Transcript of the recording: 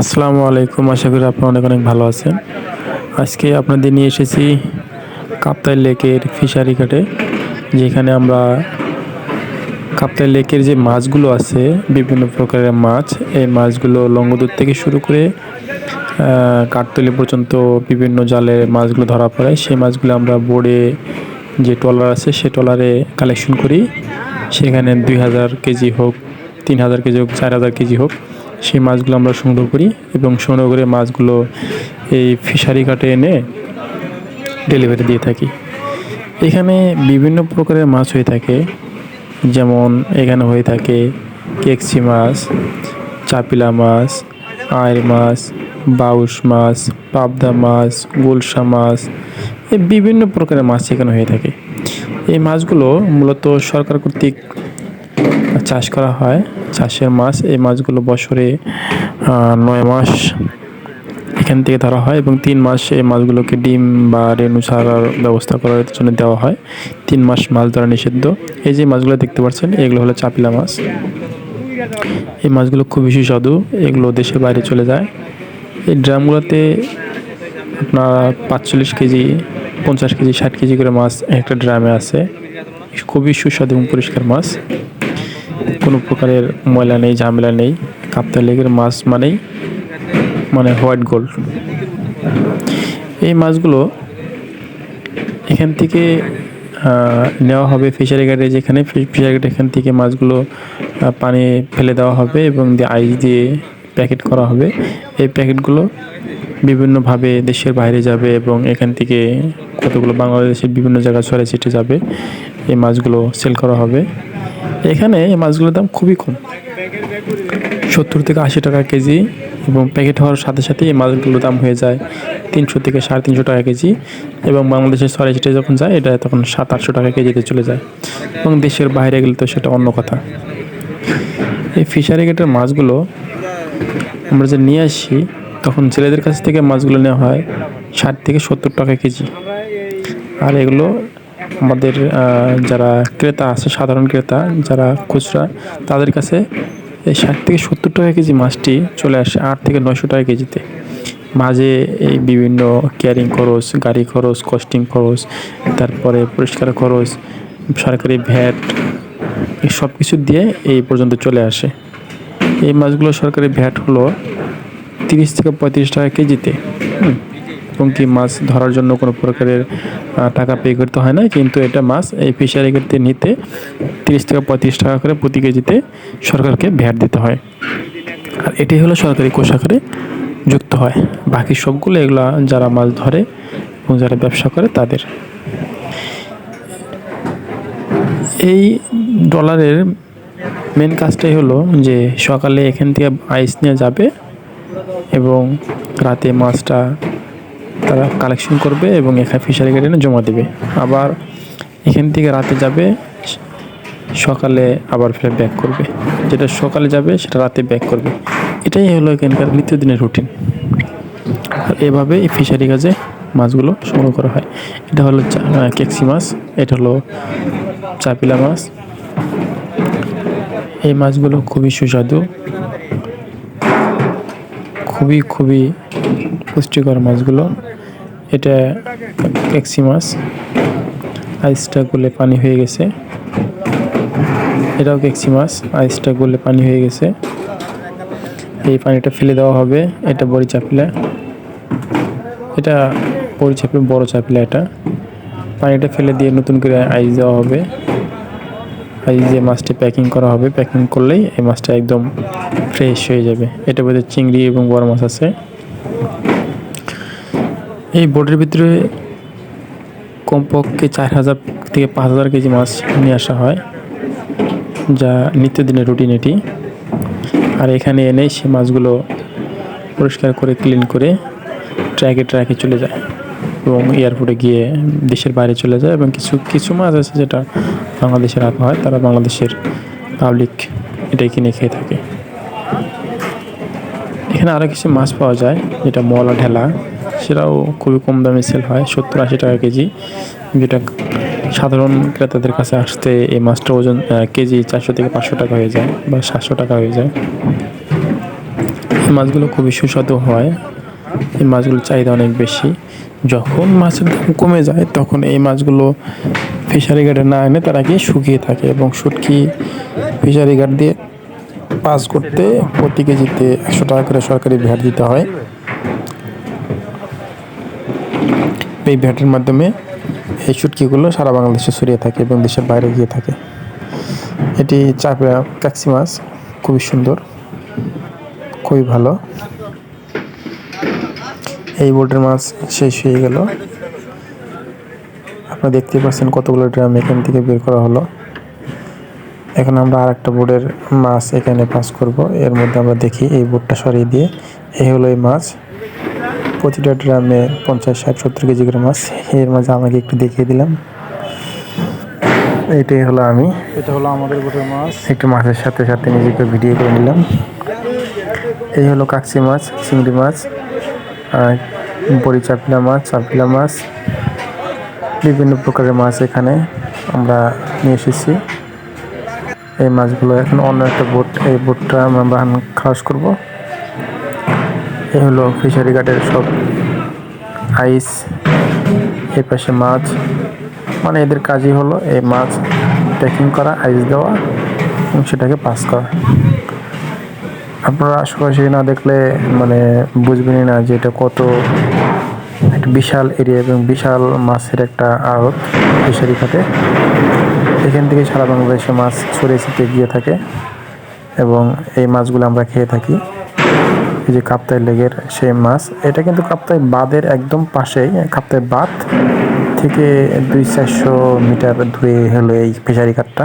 আসসালামু আলাইকুম, আশা করি আপনারা অনেক অনেক ভালো আছেন। আজকে আপনাদের নিয়ে এসেছি কাপ্তাই লেকের ফিশারি ঘাটে, যেখানে আমরা কাপ্তাই লেকের যে মাছগুলো আছে, বিভিন্ন প্রকারের মাছ, এই মাছগুলো লঙ্গদূর থেকে শুরু করে কাঠতলি পর্যন্ত বিভিন্ন জালে মাছগুলো ধরা পড়ে। সেই মাছগুলো আমরা বোর্ডে যে ট্রলার আছে, সে ট্রলারে কালেকশন করি। সেখানে দুই হাজার কেজি হোক, তিন হাজার কেজি হোক, চার হাজার কেজি হোক। সেই মাছগুলো আমরা সংগ্রহ করি এবং সংগ্রহ করে মাছগুলো এই ফিশারি ঘাটে এনে ডেলিভারি দিয়ে থাকি। এখানে বিভিন্ন প্রকারের মাছ হয়ে থাকে, যেমন এখানে হয়ে থাকে কেকসি মাছ, চাপিলা মাছ আয়ের মাছ বাউস মাছ, পাবদা মাছ গুলশা মাছ, এই বিভিন্ন প্রকারের মাছ এখানে হয়ে থাকে। এই মাছগুলো মূলত সরকার কর্তৃক চাষ করা হয়। চাষের মাছ, এই মাছগুলো বছরে নয় মাস এখান থেকে ধরা হয় এবং তিন মাস এই মাছগুলোকে ডিম বা রেণু ছাড়ার ব্যবস্থা করার জন্য দেওয়া হয়। তিন মাস মাছ ধরা নিষিদ্ধ। এই যে মাছগুলো দেখতে পাচ্ছেন, এগুলো হলো চাপিলা মাছ। এই মাছগুলো খুবই সুস্বাদু, এগুলো দেশের বাইরে চলে যায়। এই ড্রামগুলোতে আপনার পাঁচচল্লিশ কেজি, পঞ্চাশ কেজি, ষাট কেজি করে মাছ একটা ড্রামে আছে। খুবই সুস্বাদু এবং পরিষ্কার মাছ। কোনো প্রকারের ময়লা নেই, ঝামেলা নেই। কাপ্তা লেগের মাছ মানেই মানে হোয়াইট গোল্ড। এই মাছগুলো এখান থেকে নেওয়া হবে ফিশারি ঘাটে যেখানে ফিশারি ঘাট এখান থেকে মাছগুলো পানি ফেলে দেওয়া হবে এবং আইস দিয়ে প্যাকেট করা হবে। এই প্যাকেটগুলো বিভিন্নভাবে দেশের বাইরে যাবে এবং এখান থেকে কতগুলো বাংলাদেশের বিভিন্ন জায়গায় ছড়ে ছিটে যাবে, এই মাছগুলো সেল করা হবে। এখানে এই মাছগুলোর দাম খুবই কম। সত্তর থেকে আশি টাকা কেজি এবং প্যাকেট হওয়ার সাথে সাথে এই মাছগুলোর দাম হয়ে যায় তিনশো থেকে সাড়ে তিনশো টাকা কেজি এবং বাংলাদেশের সরাই সিটে যখন যায়, এটা তখন সাত আটশো টাকা কেজিতে চলে যায় এবং দেশের বাইরে গেলে তো সেটা অন্য কথা। এই ফিশারি গেটের মাছগুলো আমরা যে নিয়ে আসি, তখন ছেলেদের কাছ থেকে মাছগুলো নেওয়া হয় ষাট থেকে সত্তর টাকা কেজি। আর এগুলো আমাদের যারা ক্রেতা আছে, সাধারণ ক্রেতা, যারা খুচরা, তাদের কাছে এই ষাট থেকে সত্তর টাকা কেজি মাছটি চলে আসে আট থেকে নয়শো টাকা কেজিতে। মাঝে এই বিভিন্ন ক্যারিং খরচ, গাড়ি খরচ কস্টিং খরচ, তারপরে পরিষ্কার খরচ, সরকারি ভ্যাট এই সব কিছু দিয়ে এই পর্যন্ত চলে আসে। এই মাছগুলো সরকারি ভ্যাট হলো তিরিশ থেকে পঁয়ত্রিশ টাকা কেজিতে। এবং কি মাছ ধরার জন্য কোনো প্রকারের টাকা পে করতে হয় না কিন্তু এটা মাছ এই ফিশারি ক্ষেত্রে নিতে তিরিশ থেকে পঁয়ত্রিশ টাকা করে প্রতি কেজিতে সরকারকে ভ্যাট দিতে হয়। আর এটি হলো সরকারি কোষাগারে যুক্ত হয়। বাকি সবগুলো এগুলো যারা মাছ ধরে এবং যারা ব্যবসা করে তাদের। এই ডলারের মেন কাজটাই হলো যে সকালে এখান থেকে আইস নিয়ে যাবে এবং রাতে মাছটা তারা কালেকশন করবে এবং এখানে ফিশারি গার্ডেনে জমা দেবে। আবার এখান থেকে রাতে যাবে, সকালে আবার ফের ব্যাক করবে। যেটা সকালে যাবে, সেটা রাতে ব্যাক করবে। এটাই হলো এখানকার নিত্যদিনের রুটিন এভাবে এই ফিশারি কাজে মাছগুলো সংগ্রহ করা হয়। এটা হলো কেকসি মাছ, এটা হলো চাপিলা মাছ। এই মাছগুলো খুবই সুস্বাদু। খুবই খুবই পুষ্টিকর মাছগুলো। এটা কেকসি মাছ আইসটা গলে পানি হয়ে গেছে। এটাও কেকসি মাছ আইসটা গলে পানি হয়ে গেছে। এই পানিটা ফেলে দেওয়া হবে। এটা বড়ি চাপিলা। এটা বড়ি চাপিলা, বড় চাপিলা এটা। পানিটা ফেলে দিয়ে নতুন করে আইস দেওয়া হবে। আইস দিয়ে মাছটা প্যাকিং করা হবে। প্যাকিং করলেই এই মাছটা একদম ফ্রেশ হয়ে যাবে। এটা বোধহয় চিংড়ি এবং বড় মাছ আছে। এই বোটের ভিতরে কমপক্ষে চার হাজার থেকে পাঁচ হাজার কেজি মাছ নিয়ে আসা হয়, যা নিত্যদিনের রুটিন এটি। আর এখানে এনে সে মাছগুলো পরিষ্কার করে, ক্লিন করে ট্র্যাকে ট্র্যাকে চলে যায় এবং এয়ারপোর্টে গিয়ে দেশের বাইরে চলে যায় এবং কিছু কিছু মাছ আছে যেটা বাংলাদেশে রাখা হয়, তারা বাংলাদেশের পাবলিক এটাই কিনে খেয়ে থাকে। এখানে আরও কিছু মাছ পাওয়া যায়, যেটা মলা ঢেলা। সেটাও খুবই কম দামে সেল হয়, সত্তর আশি টাকা কেজি। যেটা সাধারণ ক্রেতাদের কাছে আসতে এই মাছটা ওজন কেজি চারশো থেকে পাঁচশো টাকা হয়ে যায় বা সাতশো টাকা হয়ে যায়। এই মাছগুলো খুবই সুস্বাদু হয়। এই মাছগুলোর চাহিদা অনেক বেশি। যখন মাছের দাম কমে যায়, তখন এই মাছগুলো ফিশারি ঘাটে না এনে তারা গিয়ে শুকিয়ে থাকে এবং শুটকি ফিশারি ঘাট দিয়ে পাস করতে প্রতি কেজিতে একশো টাকা করে সরকারি ভ্যাট দিতে হয়। এই ভ্যাটের মাধ্যমে এই শুটকিগুলো সারা বাংলাদেশে ছড়িয়ে থাকে এবং দেশের বাইরে গিয়ে থাকে। এটি চাপড়া কাক্সি মাছ, খুবই সুন্দর, খুবই ভালো। এই বোটের মাছ শেষ হয়ে গেল। আপনারা দেখতে পাচ্ছেন কতগুলো ড্রাম এখান থেকে বের করা হলো। এখন আমরা আর একটা বোর্ডের মাছ এখানে পাস করব। এর মধ্যে আমরা দেখি এই বোর্ডটা সরিয়ে দিয়ে এই হলো এই মাছ। প্রতিটা ড্রামে পঞ্চাশ ষাট সত্তর কেজি করে মাছ। এর মাঝে আমাকে একটু দেখিয়ে দিলাম। এটাই হলো আমি। এটা হলো আমাদের বোটের মাছ। একটু মাছের সাথে সাথে নিজেকে ভিডিও করে নিলাম। এই হলো কাকসি মাছ চিংড়ি মাছ আর বড়ি চাপিলা মাছ চাপিলা মাছ। বিভিন্ন প্রকারের মাছ এখানে আমরা নিয়ে এসেছি। এই মাছগুলো এখন অন্য একটা বোট এই বোটটা আমরা এখন খালাস করব। এই হলো ফিশারি ঘাটের সব আইস এই পাশে মাছ। মানে এদের কাজই হলো এই মাছ প্যাকিং করা আইস দেওয়া এবং সেটাকে পাস করা। আপনারা আশেপাশে না দেখলে মানে বুঝবেনই না যে এটা কত একটা বিশাল এরিয়া এবং বিশাল মাছের একটা আড়ত ফিশারি খাতে এখান থেকে সারা বাংলাদেশে মাছ ছড়িয়ে ছিটিয়ে গিয়ে থাকে এবং এই মাছগুলো আমরা খেয়ে থাকি। এই যে কাপ্তাই লেগের সেই মাছ, এটা কিন্তু কাপ্তাই বাঁধের একদম পাশেই, কাপ্তাই বাঁধ থেকে দুই চারশো মিটার দূরে হলো এই ফিশারি ঘাটটা